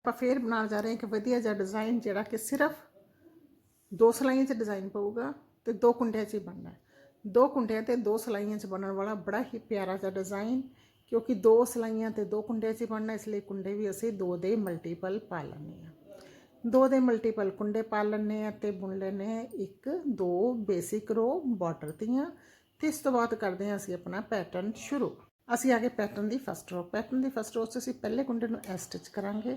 ਆਪਾਂ ਫੇਰ ਬਣਾਉਣ ਜਾ ਰਹੇ ਹਾਂ ਇੱਕ ਵਧੀਆ ਜਿਹਾ ਡਿਜ਼ਾਈਨ ਜਿਹੜਾ ਕਿ ਸਿਰਫ ਦੋ ਸਲਾਈਆਂ 'ਚ ਡਿਜ਼ਾਈਨ ਪਊਗਾ ਤੇ ਦੋ ਕੁੰਡਿਆਂ 'ਚ ਹੀ ਬਣਨਾ ਦੋ ਕੁੰਡਿਆਂ ਤੇ ਦੋ ਸਲਾਈਆਂ 'ਚ ਬਣਨ ਵਾਲਾ ਬੜਾ ਹੀ ਪਿਆਰਾ ਜਿਹਾ ਡਿਜ਼ਾਈਨ ਕਿਉਂਕਿ ਦੋ ਸਲਾਈਆਂ ਤੇ ਦੋ ਕੁੰਡਿਆਂ 'ਚ ਹੀ ਬਣਨਾ ਇਸ ਲਈ ਕੁੰਡੇ ਵੀ ਅਸੀਂ ਦੋ ਦੇ ਮਲਟੀਪਲ ਪਾ ਲੈਣੇ ਆ ਦੋ ਦੇ ਮਲਟੀਪਲ ਕੁੰਡੇ ਪਾ ਲੈਣੇ ਆ ਤੇ ਬੁਣ ਲੈਣੇ ਇੱਕ, ਦੋ ਬੇਸਿਕ ਰੋ ਬਾਰਡਰ ਦੀਆਂ ਤੇ ਇਸ ਤੋਂ ਬਾਅਦ ਕਰਦੇ ਹਾਂ ਅਸੀਂ ਆਪਣਾ ਪੈਟਰਨ ਸ਼ੁਰੂ। ਅਸੀਂ ਆਗੇ ਪੈਟਰਨ ਦੀ ਫਸਟ ਰੋ ਪੈਟਰਨ ਦੀ ਫਸਟ ਰੋ 'ਚ ਅਸੀਂ ਪਹਿਲੇ ਕੁੰਡੇ ਨੂੰ ਐ ਸਟਿਚ ਕਰਾਂਗੇ।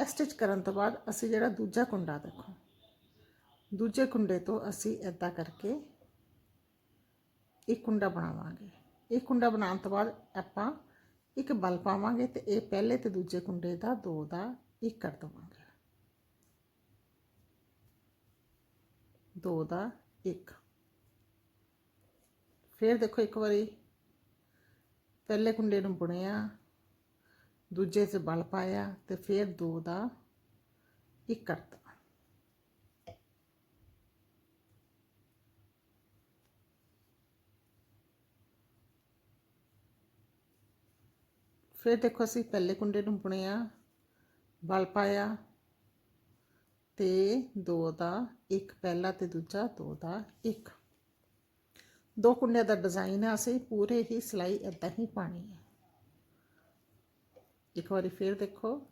ਇਹ ਸਟਿਚ ਕਰਨ ਤੋਂ ਬਾਅਦ ਅਸੀਂ ਜਿਹੜਾ ਦੂਜਾ ਕੁੰਡਾ ਦੇਖੋ। ਦੂਜੇ ਕੁੰਡੇ ਤੋਂ ਅਸੀਂ ਇਦਾਂ ਕਰਕੇ ਇੱਕ ਕੁੰਡਾ ਬਣਾਵਾਂਗੇ। ਇੱਕ ਕੁੰਡਾ ਬਣਾਉਣ ਤੋਂ ਬਾਅਦ ਆਪਾਂ ਇੱਕ ਬਲ ਪਾਵਾਂਗੇ ਤੇ ਇਹ ਪਹਿਲੇ ਤੇ ਦੂਜੇ ਕੁੰਡੇ ਦਾ ਦੋ ਦਾ ਇੱਕ ਕਰ ਦਵਾਂਗੇ। ਦੋ ਦਾ ਇੱਕ। ਫਿਰ ਦੇਖੋ ਇੱਕ ਵਾਰੀ ਪਹਿਲੇ ਕੁੰਡੇ ਨੂੰ ਬੁਣਿਆ। ਦੂਜੇ 'ਚ ਬਲ ਪਾਇਆ ਤੇ ਫਿਰ ਦੋ ਦਾ ਇੱਕ ਕਰਤਾ ਫਿਰ ਦੇਖੋ ਅਸੀਂ ਪਹਿਲੇ ਕੁੰਡੇ ਨੂੰ ਬੁਣਿਆ, ਬਲ ਪਾਇਆ ਤੇ ਦੋ ਦਾ ਇੱਕ, ਪਹਿਲਾ ਤੇ ਦੂਜਾ, ਦੋ ਦਾ ਇੱਕ। ਦੋ ਕੁੰਡਿਆਂ ਦਾ ਡਿਜ਼ਾਈਨ ਹੈ ਅਸੀਂ ਪੂਰੇ ਹੀ ਸਿਲਾਈ ਇਦਾਂ ਹੀ ਪਾਣੀ ਹੈ ਇੱਕ ਵਾਰੀ ਫਿਰ ਦੇਖੋ।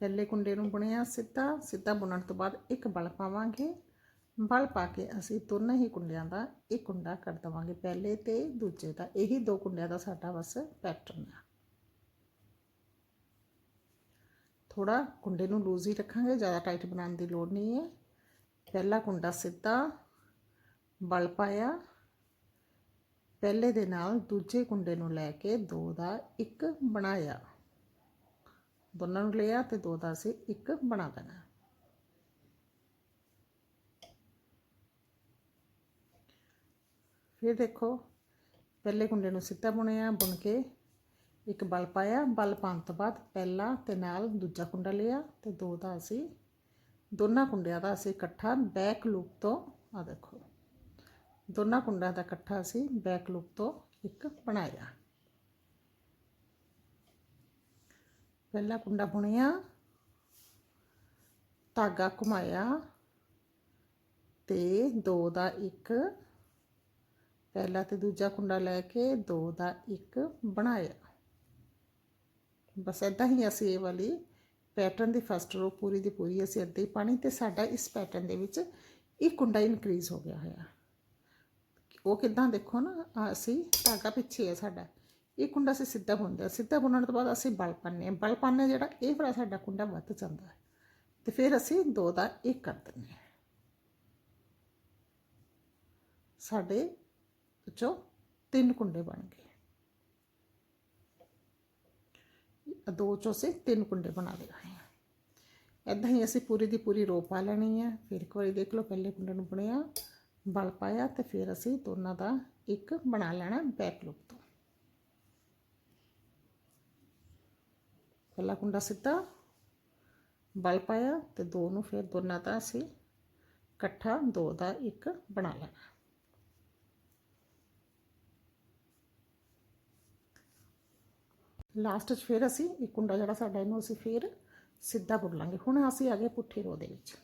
ਪਹਿਲੇ ਕੁੰਡੇ ਨੂੰ ਬੁਣਿਆ ਸਿੱਧਾ ਸਿੱਧਾ ਬੁਣਨ ਤੋਂ ਬਾਅਦ ਇੱਕ ਬਲ ਪਾਵਾਂਗੇ। ਬਲ ਪਾ ਕੇ ਅਸੀਂ ਦੋਨਾਂ ਹੀ ਕੁੰਡਿਆਂ ਦਾ ਇੱਕ ਕੁੰਡਾ ਕਰ ਦਵਾਂਗੇ ਪਹਿਲੇ ਤੇ ਦੂਜੇ ਦਾ। ਇਹੀ ਦੋ ਕੁੰਡਿਆਂ ਦਾ ਸਾਡਾ ਬਸ ਪੈਟਰਨ ਆ। ਥੋੜਾ ਕੁੰਡੇ ਨੂੰ ਲੂਜ਼ ਹੀ ਰੱਖਾਂਗੇ, ਜ਼ਿਆਦਾ ਟਾਈਟ ਬਣਾਉਣ ਦੀ ਲੋੜ ਨਹੀਂ ਹੈ। ਪਹਿਲਾ ਕੁੰਡਾ ਸਿੱਧਾ ਬਲ ਪਾਇਆ। ਪਹਿਲੇ ਦੇ ਨਾਲ ਦੂਜੇ ਕੁੰਡੇ ਨੂੰ ਲੈ ਕੇ ਦੋ ਦਾ ਇੱਕ ਬਣਾਇਆ। ਦੋਨਾਂ ਨੂੰ ਲਿਆ ਤੇ ਦੋ ਦਾ ਅਸੀਂ ਇੱਕ ਬਣਾ ਦੇਣਾ। ਫਿਰ ਦੇਖੋ, ਪਹਿਲੇ ਕੁੰਡੇ ਨੂੰ ਸਿੱਧਾ ਬੁਣਿਆ, ਬੁਣ ਕੇ ਇੱਕ ਬਲ ਪਾਇਆ। ਬਲ ਪਾਉਣ ਤੋਂ ਬਾਅਦ ਪਹਿਲਾ ਤੇ ਨਾਲ ਦੂਜਾ ਕੁੰਡਾ ਲਿਆ ਤੇ ਦੋ ਦਾ ਅਸੀਂ, ਦੋਨਾਂ ਕੁੰਡਿਆਂ ਦਾ ਅਸੀਂ ਇਕੱਠਾ ਬੈਕ ਲੂਪ ਤੋਂ ਆ ਦੇਖੋ। ਦੋਨਾਂ ਕੁੰਡਾਂ ਦਾ ਇਕੱਠਾ ਅਸੀਂ ਬੈਕ ਲੂਪ ਤੋਂ ਇੱਕ ਬਣਾਇਆ। ਪਹਿਲਾ ਕੁੰਡਾ ਬੁਣਿਆ, ਧਾਗਾ ਘੁਮਾਇਆ ਤੇ ਦੋ ਦਾ ਇੱਕ, ਪਹਿਲਾ ਤੇ ਦੂਜਾ ਕੁੰਡਾ ਲੈ ਕੇ ਦੋ ਦਾ ਇੱਕ ਬਣਾਇਆ। ਬਸ ਇਦਾਂ ਹੀ ਅਸੀਂ ਇਹ ਵਾਲੀ ਪੈਟਰਨ ਦੀ ਫਸਟ ਰੋ ਪੂਰੀ ਦੀ ਪੂਰੀ ਅਸੀਂ ਅੱਧੇ ਹੀ ਪਾਣੀ ਤੇ ਸਾਡਾ ਇਸ ਪੈਟਰਨ ਦੇ ਵਿੱਚ ਇੱਕ ਕੁੰਡਾ ਇਨਕਰੀਜ਼ ਹੋ ਗਿਆ ਹੋਇਆ। ਉਹ ਕਿਦਾਂ ਦੇਖੋ ਨਾ ਅਸੀਂ ਧਾਗਾ ਪਿੱਛੇ ਹੈ ਸਾਡਾ। ਇਹ ਕੁੰਡਾ ਅਸੀਂ ਸਿੱਧਾ ਬੁਣਦੇ ਹਾਂ ਸਿੱਧਾ ਬੁਣਨ ਤੋਂ ਬਾਅਦ ਅਸੀਂ ਬਲ ਪਾਉਂਦੇ ਹਾਂ। ਬਲ ਪਾਉਂਦੇ ਜਿਹੜਾ ਇਹ ਵਾਲਾ ਸਾਡਾ ਕੁੰਡਾ ਵੱਧ ਜਾਂਦਾ ਹੈ। ਤੇ ਫਿਰ ਅਸੀਂ ਦੋ ਦਾ ਇੱਕ ਕਰ ਦਿੰਦੇ ਹਾਂ। ਸਾਡੇ ਵਿੱਚੋਂ ਤਿੰਨ ਕੁੰਡੇ ਬਣ ਗਏ। ਦੋ ਚੋਂ ਸੇ ਤਿੰਨ ਕੁੰਡੇ ਬਣਾ ਲਏ ਹੋਏ ਆ ਇਦਾਂ ਹੀ ਅਸੀਂ ਪੂਰੀ ਦੀ ਪੂਰੀ ਰੋ ਪਾ ਲੈਣੀ ਹੈ। ਫਿਰ ਇੱਕ ਵਾਰੀ ਦੇਖ ਲਓ, ਪਹਿਲੇ ਕੁੰਡੇ ਨੂੰ ਬਣਿਆ। ਬਲ ਪਾਇਆ ਤੇ ਫਿਰ ਅਸੀਂ ਦੋਨਾਂ ਦਾ ਇੱਕ ਬਣਾ ਲੈਣਾ ਬੈਕ ਲੁੱਕ ਤੋਂ। ਪਹਿਲਾ ਕੁੰਡਾ ਸਿੱਧਾ, ਬਲ ਪਾਇਆ ਤੇ ਦੋ ਨੂੰ ਫਿਰ ਦੋਨਾਂ ਦਾ ਅਸੀਂ ਇਕੱਠਾ ਦੋ ਦਾ ਇੱਕ ਬਣਾ ਲੈਣਾ। ਲਾਸਟ 'ਚ ਫਿਰ ਅਸੀਂ ਇੱਕ ਕੁੰਡਾ ਜਿਹੜਾ ਸਾਡਾ ਇਹਨੂੰ ਅਸੀਂ ਫਿਰ ਸਿੱਧਾ ਬੁਣ ਲਾਂਗੇ। ਹੁਣ ਅਸੀਂ ਆ ਗਏ ਪੁੱਠੇ ਰੋ ਦੇ ਵਿੱਚ।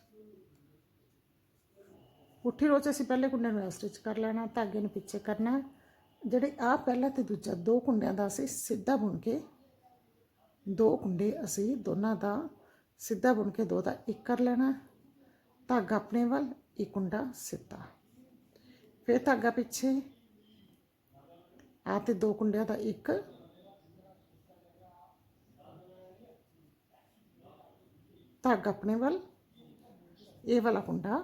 ਪੁੱਠੀ ਰੋ ਅਸੀਂ ਪਹਿਲੇ ਕੁੰਡੇ ਨੂੰ ਸਟਿਚ ਕਰ ਲੈਣਾ, ਧਾਗੇ ਨੂੰ ਪਿੱਛੇ ਕਰਨਾ। ਜਿਹੜੇ ਆ ਪਹਿਲਾ ਤੇ ਦੂਜਾ ਦੋ ਕੁੰਡਿਆਂ ਦਾ ਅਸੀਂ ਸਿੱਧਾ ਬੁਣ ਕੇ ਦੋ ਕੁੰਡੇ ਅਸੀਂ ਦੋਨਾਂ ਦਾ ਸਿੱਧਾ ਬੁਣ ਕੇ ਦੋ ਦਾ ਇੱਕ ਕਰ ਲੈਣਾ। ਧਾਗਾ ਆਪਣੇ ਵੱਲ, ਇੱਕ ਕੁੰਡਾ ਸਿੱਧਾ। ਫਿਰ ਧਾਗਾ ਪਿੱਛੇ ਆ ਤੇ ਦੋ ਕੁੰਡਿਆਂ ਦਾ ਇੱਕ। ਧਾਗਾ ਆਪਣੇ ਵੱਲ, ਇਹ ਵਾਲਾ ਕੁੰਡਾ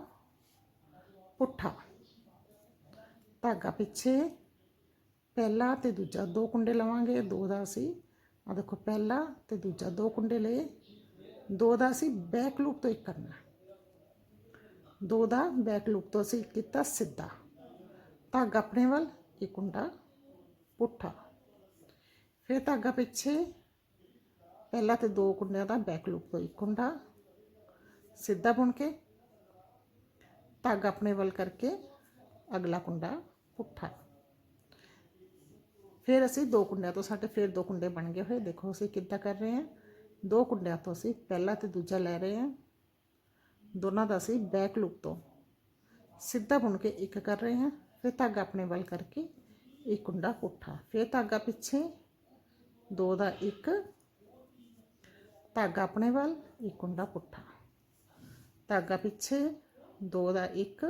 ਪੁੱਠਾ। ਧਾਗਾ ਪਿੱਛੇ, ਪਹਿਲਾ ਤੇ ਦੂਜਾ ਦੋ ਕੁੰਡੇ ਲਵਾਂਗੇ, ਦੋ ਦਾ ਅਸੀਂ ਆ ਦੇਖੋ ਪਹਿਲਾ ਤੇ ਦੂਜਾ ਦੋ ਕੁੰਡੇ ਲਏ, ਦੋ ਦਾ ਅਸੀਂ ਬੈਕ ਲੂਪ ਤੋਂ ਇੱਕ ਕਰਨਾ। ਦੋ ਦਾ ਬੈਕ ਲੂਪ ਤੋਂ ਅਸੀਂ ਕੀਤਾ ਸਿੱਧਾ। ਧਾਗਾ ਆਪਣੇ ਵੱਲ ਇੱਕ ਕੁੰਡਾ ਪੁੱਠਾ। ਫਿਰ ਧਾਗਾ ਪਿੱਛੇ, ਪਹਿਲਾ ਤੇ ਦੋ ਕੁੰਡਿਆਂ ਦਾ ਬੈਕ ਲੂਪ ਤੋਂ ਇੱਕ ਕੁੰਡਾ, ਸਿੱਧਾ ਬੁਣ ਕੇ ਧਾਗਾ ਆਪਣੇ ਵੱਲ ਕਰਕੇ ਅਗਲਾ ਕੁੰਡਾ ਪੁੱਠਾ ਫਿਰ ਅਸੀਂ ਦੋ ਕੁੰਡਿਆਂ ਤੋਂ ਸਾਡੇ ਫਿਰ ਦੋ ਕੁੰਡੇ ਬਣ ਗਏ ਹੋਏ ਦੇਖੋ ਅਸੀਂ ਕਿੱਦਾਂ ਕਰ ਰਹੇ ਹਾਂ ਦੋ ਕੁੰਡਿਆਂ ਤੋਂ ਅਸੀਂ ਪਹਿਲਾ ਤੇ ਦੂਜਾ ਲੈ ਰਹੇ ਹਾਂ ਦੋਨਾਂ ਦਾ ਅਸੀਂ ਬੈਕ ਲੁੱਕ ਤੋਂ ਸਿੱਧਾ ਬੁਣ ਕੇ ਇੱਕ ਕਰ ਰਹੇ ਹਾਂ ਫਿਰ ਧਾਗਾ ਆਪਣੇ ਵੱਲ ਕਰਕੇ ਇੱਕ ਕੁੰਡਾ ਪੁੱਠਾ ਫਿਰ ਧਾਗਾ ਪਿੱਛੇ ਦੋ ਦਾ ਇੱਕ ਧਾਗਾ ਆਪਣੇ ਵੱਲ ਇੱਕ ਕੁੰਡਾ ਪੁੱਠਾ ਧਾਗਾ ਪਿੱਛੇ ਦੋ ਦਾ ਇੱਕ।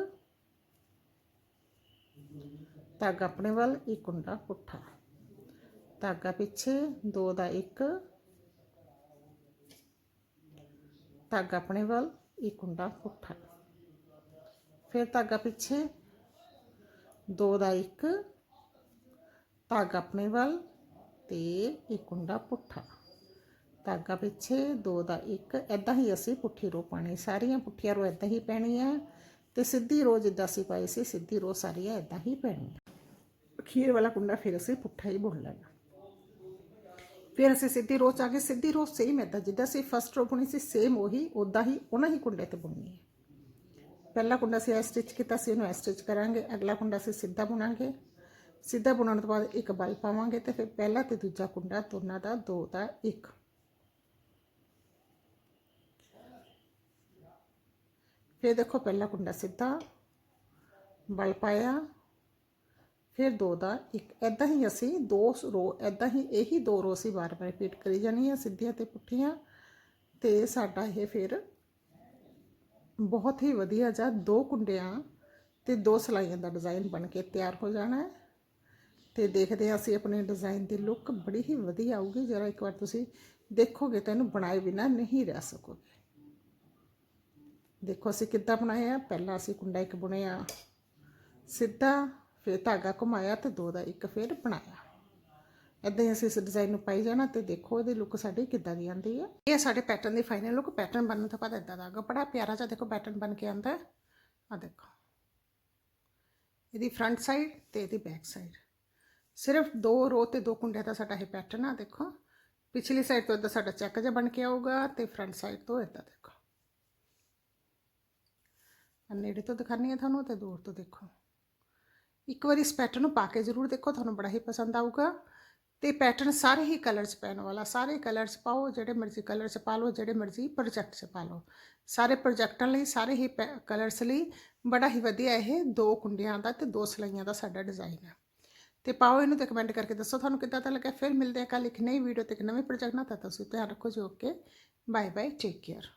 ਧਾਗਾ ਆਪਣੇ ਵੱਲ, ਇੱਕ ਕੁੰਡਾ ਪੁੱਠਾ। ਧਾਗਾ ਪਿੱਛੇ, ਦੋ ਦਾ ਇੱਕ। ਧਾਗਾ ਆਪਣੇ ਵੱਲ, ਇੱਕ ਕੁੰਡਾ ਪੁੱਠਾ। ਫਿਰ ਧਾਗਾ ਪਿੱਛੇ, ਦੋ ਦਾ ਇੱਕ। ਧਾਗਾ ਆਪਣੇ ਵੱਲ ਤੇ ਇੱਕ ਕੁੰਡਾ ਪੁੱਠਾ। ਧਾਗਾ ਪਿੱਛੇ, ਦੋ ਦਾ ਇੱਕ। ਐਦਾਂ ਹੀ ਅਸੀਂ ਪੁੱਠੀ ਰੋ ਪਾਣੀ ਸਾਰੀਆਂ ਪੁੱਠੀਆਂ ਰੋ ਐਦਾਂ ਹੀ ਪੈਣੀਆਂ ਤੇ ਸਿੱਧੀ ਰੋ ਜਿੱਦਾਂ ਅਸੀਂ ਪਾਈ ਸੀ, ਸਿੱਧੀ ਰੋ ਸਾਰੀਆਂ ਐਦਾਂ ਹੀ ਪੈਣੀਆਂ। ਅਖੀਰ ਵਾਲਾ ਕੁੰਡਾ ਫਿਰ ਅਸੀਂ ਪੁੱਠਾ ਹੀ ਬੁਣ ਲੈਣਾ। ਫਿਰ ਅਸੀਂ ਸਿੱਧੀ ਰੋ ਚ ਆ ਕੇ ਸਿੱਧੀ ਰੋ ਸੇਮ ਐਦਾਂ ਜਿੱਦਾਂ ਅਸੀਂ ਫਸਟ ਰੋ ਬੁਣੀ ਸੀ ਸੇਮ ਉਹੀ ਉਦਾਂ ਹੀ ਉਹਨਾਂ ਹੀ ਕੁੰਡੇ ਤੇ ਬੁਣਨੀ ਹੈ। ਪਹਿਲਾ ਕੁੰਡਾ ਅਸੀਂ ਐਸ ਸਟਿਚ ਕੀਤਾ ਸੀ, ਉਹਨੂੰ ਐਸ ਸਟਿਚ ਕਰਾਂਗੇ। ਅਗਲਾ ਕੁੰਡਾ ਅਸੀਂ ਸਿੱਧਾ ਬੁਣਾਂਗੇ। ਸਿੱਧਾ ਬੁਣਨ ਤੋਂ ਬਾਅਦ ਇੱਕ ਬਲ ਪਾਵਾਂਗੇ ਤੇ ਫਿਰ ਪਹਿਲਾ ਤੇ ਦੂਜਾ ਕੁੰਡਾ ਦੋਨਾਂ ਦਾ ਦੋ ਦਾ ਇੱਕ। ਫਿਰ ਦੇਖੋ ਪਹਿਲਾ ਕੁੰਡਾ ਸਿੱਧਾ ਬਲ ਪਾਇਆ ਫਿਰ ਦੋ ਦਾ ਇੱਕ ਐਦਾਂ ਹੀ ਅਸੀਂ ਦੋ ਰੋ ਐਦਾਂ ਹੀ ਇਹੀ ਦੋ ਰੋ ਅਸੀਂ ਵਾਰ-ਵਾਰ ਰਿਪੀਟ ਕਰੀ ਜਾਣੀ ਆ ਸਿੱਧੀਆਂ ਤੇ ਪੁੱਠੀਆਂ ਤੇ ਸਾਡਾ ਇਹ ਫਿਰ ਬਹੁਤ ਹੀ ਵਧੀਆ ਜਿਹਾ ਦੋ ਕੁੰਡਿਆਂ ਤੇ ਦੋ ਸਲਾਈਆਂ ਦਾ ਡਿਜ਼ਾਈਨ ਬਣ ਕੇ ਤਿਆਰ ਹੋ ਜਾਣਾ ਹੈ ਤੇ ਦੇਖਦੇ ਹਾਂ ਅਸੀਂ ਆਪਣੇ ਡਿਜ਼ਾਈਨ ਦੀ ਲੁੱਕ ਬੜੀ ਹੀ ਵਧੀਆ ਆਊਗੀ ਜਰਾ ਇੱਕ ਵਾਰ ਤੁਸੀਂ ਦੇਖੋਗੇ ਤਾਂ ਇਹਨੂੰ ਬਣਾਏ ਬਿਨਾ ਨਹੀਂ ਰਹਿ ਸਕੋਗੇ ਦੇਖੋ ਅਸੀਂ ਕਿੱਦਾਂ ਬਣਾਇਆ ਪਹਿਲਾਂ ਅਸੀਂ ਕੁੰਡਾ ਇੱਕ ਬੁਣਿਆ, ਸਿੱਧਾ ਫਿਰ ਧਾਗਾ ਘੁਮਾਇਆ ਤੇ ਦੋ ਦਾ ਇੱਕ ਫਿਰ ਬਣਾਇਆ। ਇਦਾਂ ਹੀ ਅਸੀਂ ਇਸ ਡਿਜ਼ਾਈਨ ਨੂੰ ਪਾਈ ਜਾਣਾ ਤੇ ਦੇਖੋ ਇਹਦੀ ਲੁੱਕ ਸਾਡੀ ਕਿੱਦਾਂ ਦੀ ਆਉਂਦੀ ਹੈ ਇਹ ਸਾਡੇ ਪੈਟਰਨ ਦੀ ਫਾਈਨਲ ਲੁੱਕ ਪੈਟਰਨ ਬਣਨ ਤੋਂ ਬਾਅਦ ਇਦਾਂ ਦਾ ਆਗਾ ਬੜਾ ਪਿਆਰਾ ਜਿਹਾ ਦੇਖੋ ਪੈਟਰਨ ਬਣ ਕੇ ਆਉਂਦਾ ਆ ਦੇਖੋ। ਇਹਦੀ ਫਰੰਟ ਸਾਈਡ ਤੇ ਇਹਦੀ ਬੈਕ ਸਾਈਡ ਸਿਰਫ ਦੋ ਰੋ ਤੇ ਦੋ ਕੁੰਡਿਆਂ ਦਾ ਸਾਡਾ ਇਹ ਪੈਟਰਨ ਆ, ਦੇਖੋ। ਪਿਛਲੀ ਸਾਈਡ ਤੋਂ ਇਦਾਂ ਸਾਡਾ ਚੈੱਕ ਜਿਹਾ ਬਣ ਕੇ ਆਊਗਾ ਤੇ ਫਰੰਟ ਸਾਈਡ ਤੋਂ ਇਦਾਂ ਦੇਖੋ। ਨੇੜੇ ਤੋਂ ਦਿਖਾਣੀ ਹੈ ਤੁਹਾਨੂੰ ਤੇ ਦੂਰ ਤੋਂ ਦੇਖੋ। ਇੱਕ ਵਾਰੀ ਇਸ ਪੈਟਰਨ ਨੂੰ ਪਾ ਕੇ ਜ਼ਰੂਰ ਦੇਖੋ, ਤੁਹਾਨੂੰ ਬੜਾ ਹੀ ਪਸੰਦ ਆਊਗਾ। ਤੇ ਪੈਟਰਨ ਸਾਰੇ ਹੀ ਕਲਰ 'ਚ ਪੈਣ ਵਾਲਾ, ਸਾਰੇ ਕਲਰ 'ਚ ਪਾਓ, ਜਿਹੜੇ ਮਰਜ਼ੀ ਕਲਰ 'ਚ ਪਾ ਲਓ, ਜਿਹੜੇ ਮਰਜ਼ੀ ਪ੍ਰੋਜੈਕਟ 'ਚ ਪਾ ਲਓ। ਸਾਰੇ ਪ੍ਰੋਜੈਕਟਾਂ ਲਈ, ਸਾਰੇ ਹੀ ਕਲਰਸ ਲਈ ਬੜਾ ਹੀ ਵਧੀਆ ਇਹ ਦੋ ਕੁੰਡਿਆਂ ਦਾ ਤੇ ਦੋ ਸਲਾਈਆਂ ਦਾ ਸਾਡਾ ਡਿਜ਼ਾਈਨ ਹੈ ਤੇ ਪਾਓ ਇਹਨੂੰ ਤੇ ਕਮੈਂਟ ਕਰਕੇ ਦੱਸੋ ਤੁਹਾਨੂੰ ਕਿੱਦਾਂ ਦਾ ਲੱਗਾ ਫਿਰ ਮਿਲਦੇ ਆ ਕੱਲ ਇੱਕ ਨਈ ਵੀਡੀਓ ਤੇ ਇੱਕ ਨਵੇਂ ਪ੍ਰੋਜੈਕਟ ਨਾਲ। ਤਾਂ ਤੁਸੀਂ ਧਿਆਨ ਰੱਖੋ ਜੀ okay bye bye take care